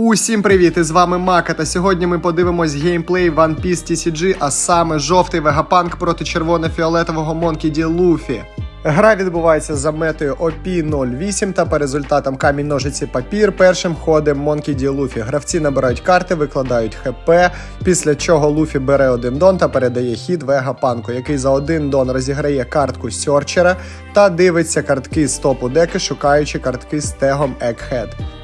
Усім привіт! І з вами Мака. Та сьогодні ми подивимось геймплей One Piece TCG, а саме жовтий вегапанк проти червоно-фіолетового Monkey D. Luffy. Гра відбувається за метою OP08 та по результатам камінь ножиці папір. Першим ходом Monkey D. Luffy. Гравці набирають карти, викладають ХП, після чого Луфі бере один дон та передає хід вегапанку, який за один дон розіграє картку сьорчера та дивиться картки з топу деки, шукаючи картки з тегом Egghead.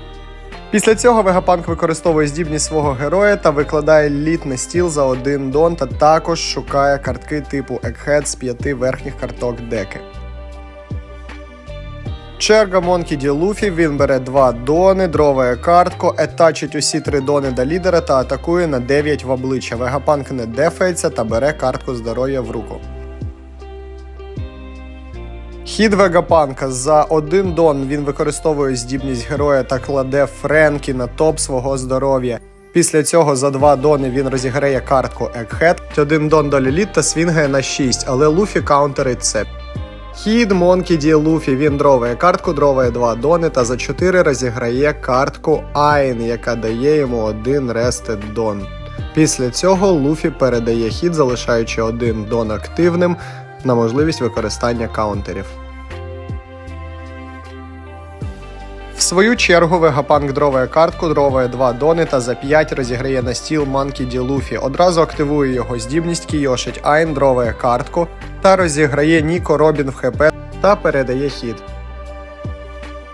Після цього Вегапанк використовує здібність свого героя та викладає літ стіл за один дон та також шукає картки типу Egghead з п'яти верхніх карток деки. Черга Монкі Ді Луфі, він бере два дони, дроває картку, етачить усі три дони до лідера та атакує на 9 в обличчя. Вегапанк не дефається та бере картку здоров'я в руку. Хід Вегапанка за один дон він використовує здібність героя та кладе Френкі на топ свого здоров'я. Після цього за два дони він розіграє картку Egghead, один дон до Ліліт та свінгає на 6, але Луфі каунтерить це. Хід Монкі Ді Луфі він дроває картку, дроває два дони та за 4 розіграє картку Айн, яка дає йому один рестед дон. Після цього Луфі передає хід, залишаючи один дон активним на можливість використання каунтерів. В свою чергу Вегапанк дроває картку, дроває два дони та за 5 розіграє на стіл Манкі Ді Луфі. Одразу активує його здібність Кійошить Айн, дроває картку та розіграє Ніко Робін в ХП та передає хід.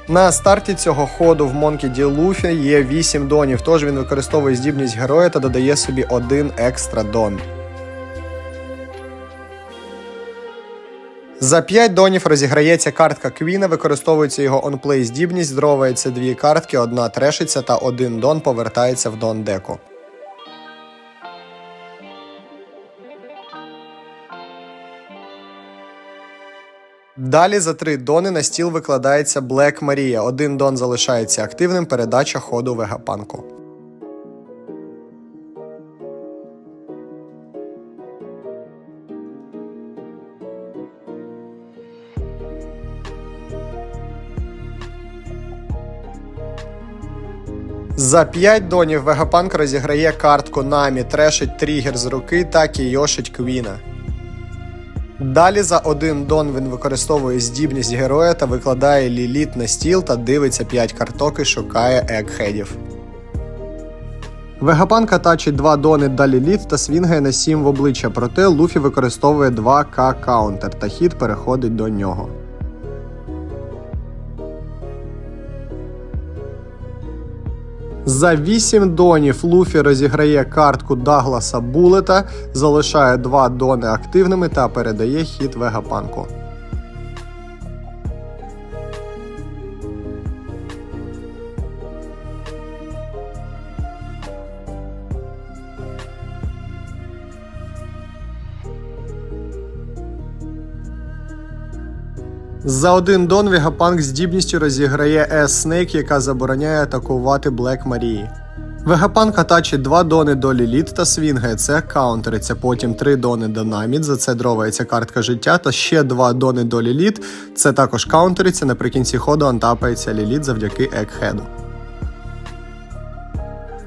На старті цього ходу в Монкі Ді Луфі є 8 донів, тож він використовує здібність героя та додає собі один екстра дон. За 5 донів розіграється картка Квіна, використовується його онплей здібність, здровується дві картки, одна трешиться та один дон повертається в дон деку. Далі за три дони на стіл викладається Блек Марія. Один дон залишається активним, передача ходу Вегапанку. За 5 донів Вегапанк розіграє картку Намі, трешить тригер з руки та кійошить Квіна. Далі за один дон він використовує здібність героя та викладає ліліт на стіл та дивиться 5 карток і шукає екхедів. Вегапанк атачить 2 дони до ліліт та свінгає на 7 в обличчя, проте Луфі використовує 2К каунтер та хід переходить до нього. За 8 донів Луфі розіграє картку Дагласа Булета, залишає 2 дони активними та передає хід Вегапанку. За один дон Вегапанк здібністю розіграє Ес Snake, яка забороняє атакувати Блек Марії. Вегапанк атачить 2 дони до Ліліт та свінгає, це каунтериться, потім 3 дони до Намід, за це дровається картка життя, та ще 2 дони до Ліліт, це також каунтериться, наприкінці ходу антапається Ліліт завдяки Екхеду.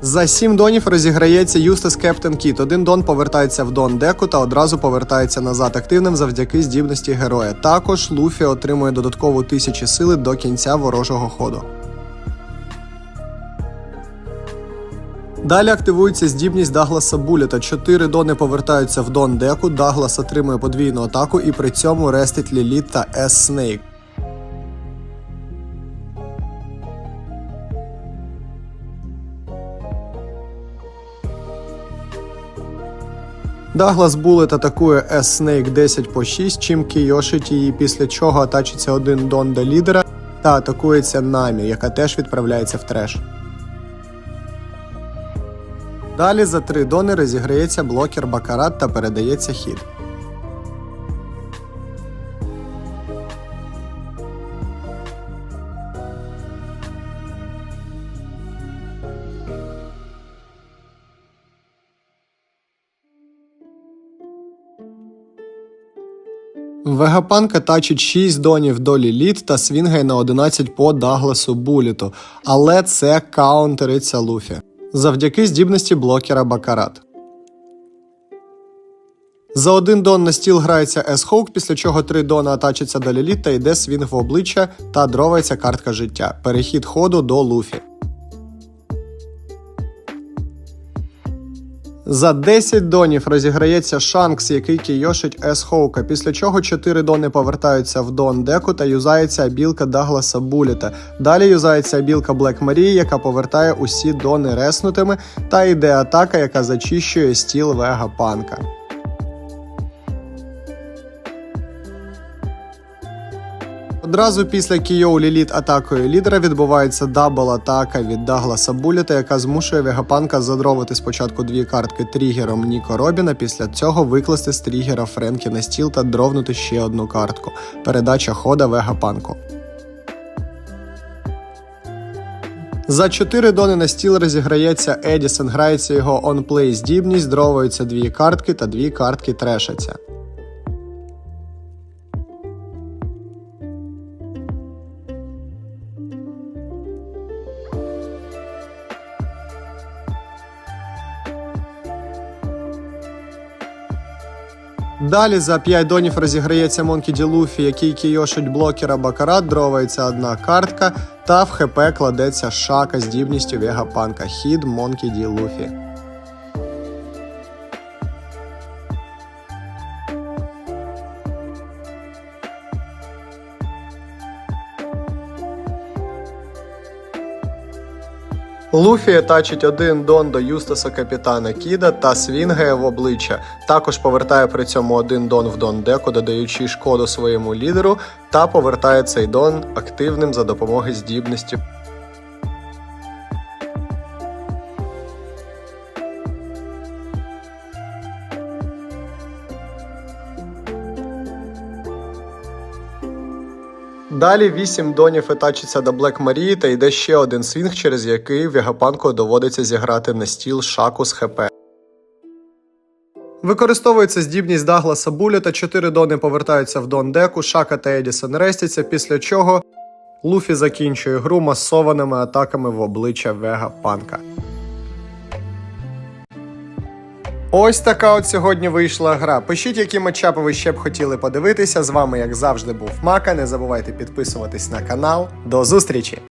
За 7 донів розіграється Юстас Кептен Кіт. Один дон повертається в дон деку та одразу повертається назад активним завдяки здібності героя. Також Луфі отримує додаткову 1000 сили до кінця ворожого ходу. Далі активується здібність Дагласа Булета. 4 дони повертаються в дон деку, Даглас отримує подвійну атаку і при цьому рестить Ліліт та S-Snake. Даглас Булет атакує S-Snake 10 по 6, чим кійошить її, після чого атачиться один дон до лідера та атакується Намі, яка теж відправляється в треш. Далі за три дони розіграється блокер Бакарат та передається хід. Вегапанка тачить 6 донів до Ліліт та свінгає на 11 по Дагласу Буліту, але це каунтериться Луфі. Завдяки здібності блокера Бакарат. За один дон на стіл грається S-Hawk, після чого три дона атачаться до Ліліт та йде свінг в обличчя та дровається картка життя. Перехід ходу до Луфі. За 10 донів розіграється Шанкс, який кійошить С Хоука, після чого 4 дони повертаються в Дон Деку та юзається абілка Дагласа Буліта. Далі юзається абілка Блек Марії, яка повертає усі дони реснутими, та йде атака, яка зачищує стіл Вегапанка. Одразу після Кійоу Ліліт атакою лідера відбувається дабл атака від Дагласа Буліта, яка змушує Вегапанка задровити спочатку дві картки тригером Ніко Робіна, після цього викласти з тригера Френкі на стіл та дровнути ще одну картку. Передача хода Вегапанку. За 4 дони на стіл розіграється Едісон, грається його онплей здібність, дровуються дві картки та дві картки трешаться. Далі за 5 донів розіграється Монкі Ді Луфі, який кійошить блокера Бакарат, дровається одна картка, та в ХП кладеться шака здібністю Вегапанка. Хід Монкі Ді Луфі. Луфі тачить один дон до Юстаса капітана Кіда та свінгає в обличчя. Також повертає при цьому один дон в дон деку, додаючи шкоду своєму лідеру, та повертає цей дон активним за допомогою здібності. Далі 8 донів етачиться до Блек Марії та йде ще один свінг, через який Вегапанку доводиться зіграти на стіл шаку з ХП. Використовується здібність Дагласа Буля та 4 дони повертаються в дон деку, Шака та Едісон рестяться, після чого Луфі закінчує гру масованими атаками в обличчя Вегапанка. Ось така от сьогодні вийшла гра. Пишіть, які матчапи ви ще б хотіли подивитися. З вами, як завжди, був Мака. Не забувайте підписуватись на канал. До зустрічі!